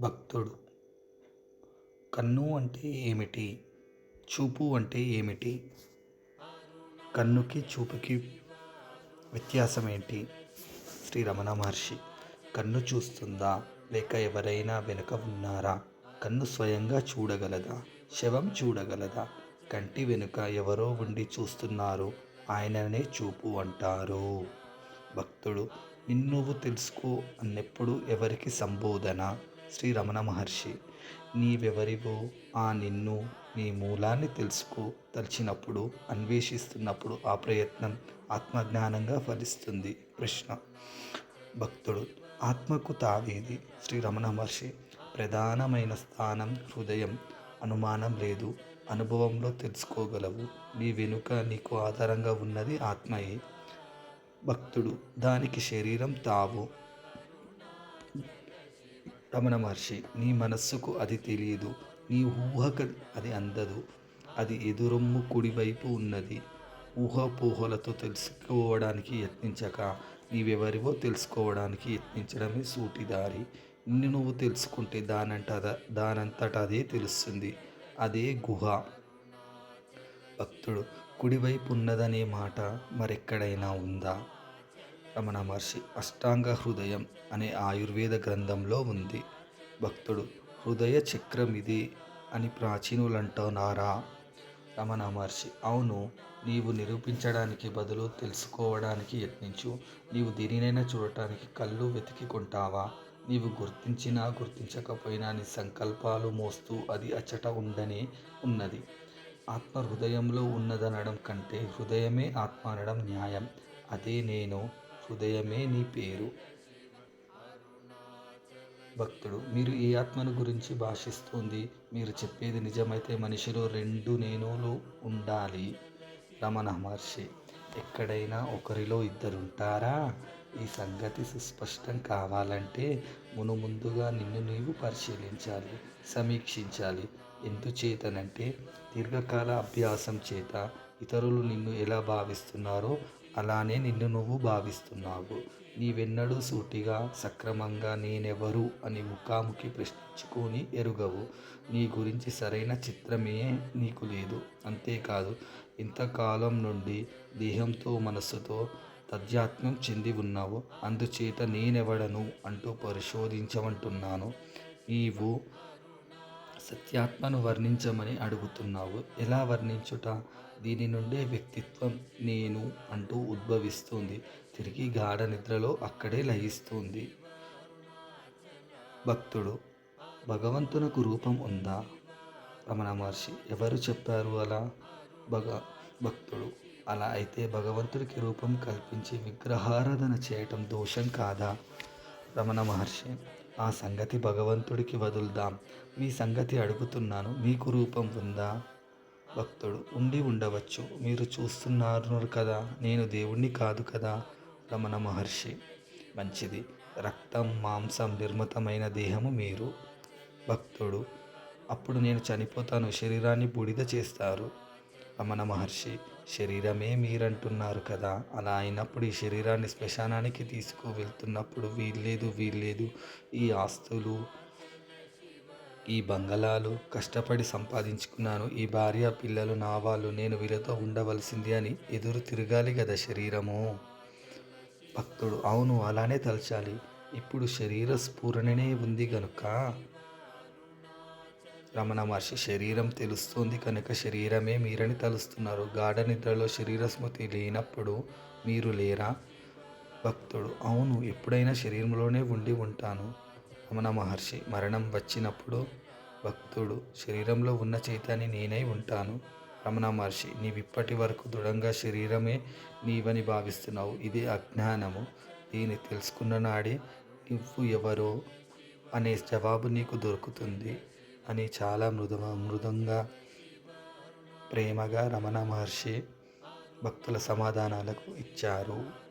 భక్తుడు. కన్ను అంటే ఏమిటి? చూపు అంటే ఏమిటి? కన్నుకి చూపుకి వ్యత్యాసం ఏంటి శ్రీ రమణ మహర్షి కన్ను చూస్తుందా? లేక ఎవరైనా వెనుక ఉన్నారా? కన్ను స్వయంగా చూడగలదా? శవం చూడగలదా? కంటి వెనుక ఎవరో ఉండి చూస్తున్నారు. ఆయననే చూపు అంటారు. భక్తుడు నిన్నువు నువ్వు తెలుసుకో అన్నెప్పుడు ఎవరికి సంబోధన? శ్రీ రమణ మహర్షి నీవెవరివో ఆ నిన్ను నీ మూలాన్ని తెలుసుకో తలిచినప్పుడు అన్వేషిస్తున్నప్పుడు ఆ ప్రయత్నం ఆత్మజ్ఞానంగా ఫలిస్తుంది. ప్రశ్న భక్తుడు. ఆత్మకు తావేది శ్రీ రమణ మహర్షి. ప్రధానమైన స్థానం హృదయం. అనుమానం లేదు. అనుభవంలో తెలుసుకోగలవు. నీ వెనుక నీకు ఆధారంగా ఉన్నది ఆత్మయే. భక్తుడు. దానికి శరీరం తావు. రమణ మహర్షి నీ మనస్సుకు అది తెలియదు నీ ఊహకు అది అందదు అది ఎదురొమ్ము కుడివైపు ఉన్నది. ఊహాపోహలతో తెలుసుకోవడానికి యత్నించక నీవెవరివో తెలుసుకోవడానికి యత్నించడమే సూటిదారి. నిన్ను నువ్వు తెలుసుకుంటే దానంట దానంతట అదే తెలుస్తుంది అదే గుహ. భక్తుడు కుడివైపు ఉన్నదనే మాట మరెక్కడైనా ఉందా? రమణ మహర్షి అష్టాంగ హృదయం అనే ఆయుర్వేద గ్రంథంలో ఉంది. భక్తుడు హృదయ చక్రం ఇది అని ప్రాచీనులు అంటున్నారా రమణ మహర్షి అవును నీవు నిరూపించడానికి బదులు తెలుసుకోవడానికి యత్నించు. నీవు దేనినైనా చూడటానికి కళ్ళు వెతికికుంటావా నీవు గుర్తించినా గుర్తించకపోయినా నీ సంకల్పాలు మోస్తూ అది అచ్చట ఉండనే ఉన్నది. ఆత్మ హృదయంలో ఉన్నదనడం కంటే హృదయమే ఆత్మ అనడం న్యాయం. అదే నేను హృదయమే నీ పేరు. భక్తుడు మీరు ఏ ఆత్మను గురించి భాషిస్తుంది? మీరు చెప్పేది నిజమైతే మనిషిలో రెండు నేనులు ఉండాలి. రమణ మహర్షి ఎక్కడైనా ఒకరిలో ఇద్దరుంటారా? ఈ సంగతి సుస్పష్టం కావాలంటే మును ముందుగా నిన్ను నీవు పరిశీలించాలి సమీక్షించాలి. ఎందుచేతనంటే దీర్ఘకాల అభ్యాసం చేత ఇతరులు నిన్ను ఎలా భావిస్తున్నారో అలానే నిన్ను నువ్వు భావిస్తున్నావు. నీవెన్నడూ సూటిగా సక్రమంగా నేనెవరు అని ముఖాముఖి ప్రశ్నించుకొని ఎరుగవు. నీ గురించి సరైన చిత్రమే నీకు లేదు. అంతేకాదు ఇంతకాలం నుండి దేహంతో మనస్సుతో తద్యాత్మ్యం చెంది ఉన్నావు. అందుచేత నేనెవడను అంటూ పరిశోధించమంటున్నాను. నీవు సత్యాత్మను వర్ణించమని అడుగుతున్నావు. ఎలా వర్ణించుట? దీని నుండే వ్యక్తిత్వం నేను అంటూ ఉద్భవిస్తుంది. తిరిగి గాఢ నిద్రలో అక్కడే లయిస్తుంది. భక్తుడు భగవంతునకు రూపం ఉందా? రమణ మహర్షి ఎవరు చెప్పారు అలా? భగ భక్తుడు అలా అయితే భగవంతుడికి రూపం కల్పించి విగ్రహారాధన చేయటం దోషం కాదా? రమణ మహర్షి ఆ సంగతి భగవంతుడికి వదులుదాం. మీ సంగతి అడుగుతున్నాను. మీకు రూపం ఉందా? భక్తుడు ఉండి ఉండవచ్చు. మీరు చూస్తున్నారు కదా నేను దేవుణ్ణి కాదు కదా? రమణ మహర్షి మంచిది. రక్తం మాంసం నిర్మితమైన దేహము మీరు. భక్తుడు అప్పుడు నేను చనిపోతాను. శరీరాన్ని బూడిద చేస్తారు. రమణ మహర్షి శరీరమే మీరంటున్నారు కదా? అలా అయినప్పుడు ఈ శరీరాన్ని శ్మశానానికి తీసుకువెళ్తున్నప్పుడు వీల్లేదు వీల్లేదు. ఈ ఆస్తులు ఈ బంగళాలు కష్టపడి సంపాదించుకున్నాను. ఈ భార్య పిల్లలు నా వాళ్ళు నేను వీళ్ళతో ఉండవలసింది అని ఎదురు తిరగాలి కదా శరీరము? భక్తుడు అవును అలానే తలచాలి. ఇప్పుడు శరీర స్ఫూరణనే ఉంది గనుక రమణ మహర్షి శరీరం తెలుస్తుంది కనుక శరీరమే మీరని తలుస్తున్నారు. గాఢ నిద్రలో శరీర స్మృతి లేనప్పుడు మీరు లేరా? భక్తుడు అవును ఎప్పుడైనా శరీరంలోనే ఉండి ఉంటాను. రమణ మహర్షి మరణం వచ్చినప్పుడు భక్తుడు శరీరంలో ఉన్న చైతాన్ని నేనై ఉంటాను. రమణ మహర్షి నీవిప్పటి వరకు దృఢంగా శరీరమే నీవని భావిస్తున్నావు. ఇది అజ్ఞానము. దీన్ని తెలుసుకున్న నాడే నువ్వు ఎవరో అనే జవాబు నీకు దొరుకుతుంది. అని చాలా మృదు మృదంగా ప్రేమగా రమణ మహర్షి భక్తుల సమాధానాలకు ఇచ్చారు.